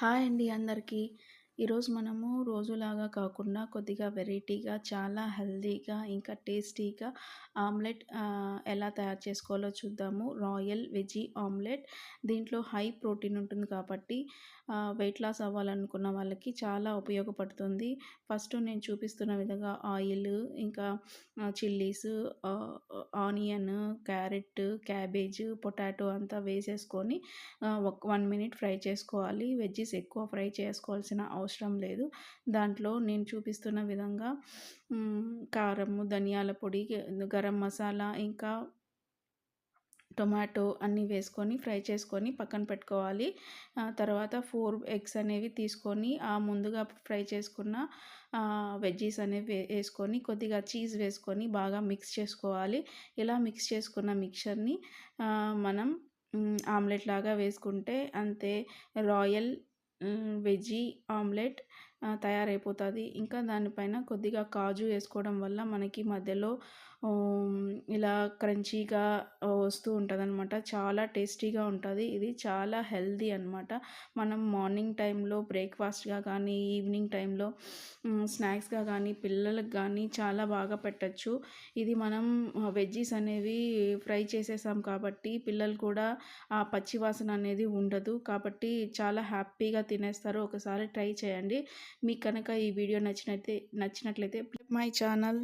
Hi అండి అందరికీ. ఈరోజు మనము రోజులాగా కాకుండా కొద్దిగా వెరైటీగా చాలా హెల్దీగా ఇంకా టేస్టీగా ఆమ్లెట్ ఎలా తయారు చేసుకోవాలో చూద్దాము. Royal veggie omelette. దీంట్లో హై ప్రోటీన్ ఉంటుంది కాబట్టి వెయిట్ లాస్ అవ్వాలనుకున్న వాళ్ళకి చాలా ఉపయోగపడుతుంది. ఫస్ట్ నేను చూపిస్తున్న విధంగా ఆయిల్ ఇంకా chillies onion carrot cabbage potato అంతా వేసేసుకొని ఒక వన్ మినిట్ ఫ్రై చేసుకోవాలి. వెజ్జీస్ ఎక్కువ ఫ్రై చేసుకోవాల్సిన అవసరం లేదు. దాంట్లో నేను చూపిస్తున్న విధంగా కారము ధనియాల పొడి గరం మసాలా ఇంకా టొమాటో అన్నీ వేసుకొని ఫ్రై చేసుకొని పక్కన పెట్టుకోవాలి. తర్వాత ఫోర్ ఎగ్స్ అనేవి తీసుకొని ఆ ముందుగా ఫ్రై చేసుకున్న వెజ్జీస్ అనేవి వేసుకొని కొద్దిగా చీజ్ వేసుకొని బాగా మిక్స్ చేసుకోవాలి. ఇలా మిక్స్ చేసుకున్న మిక్చర్ని మనం ఆమ్లెట్ లాగా వేసుకుంటే అంతే. రాయల్ వెజ్జీ ఆమ్లెట్ తయారైపోతుంది. ఇంకా దానిపైన కొద్దిగా కాజు వేసుకోవడం వల్ల మనకి మధ్యలో ఇలా క్రంచీగా వస్తూ ఉంటుంది అనమాట చాలా టేస్టీగా ఉంటుంది. ఇది చాలా హెల్దీ అనమాట మనం మార్నింగ్ టైంలో బ్రేక్ఫాస్ట్గా కానీ ఈవినింగ్ టైంలో స్నాక్స్గా కానీ పిల్లలకు కానీ చాలా బాగా పెట్టచ్చు. ఇది మనం వెజ్జీస్ అనేవి ఫ్రై చేసేసాం కాబట్టి పిల్లలు కూడా ఆ పచ్చివాసన అనేది ఉండదు. కాబట్టి చాలా హ్యాపీగా తినేస్తారు. ఒకసారి ట్రై చేయండి. మీకు కనుక ఈ వీడియో నచ్చినట్లయితే నచ్చినట్లయితే మై ఛానల్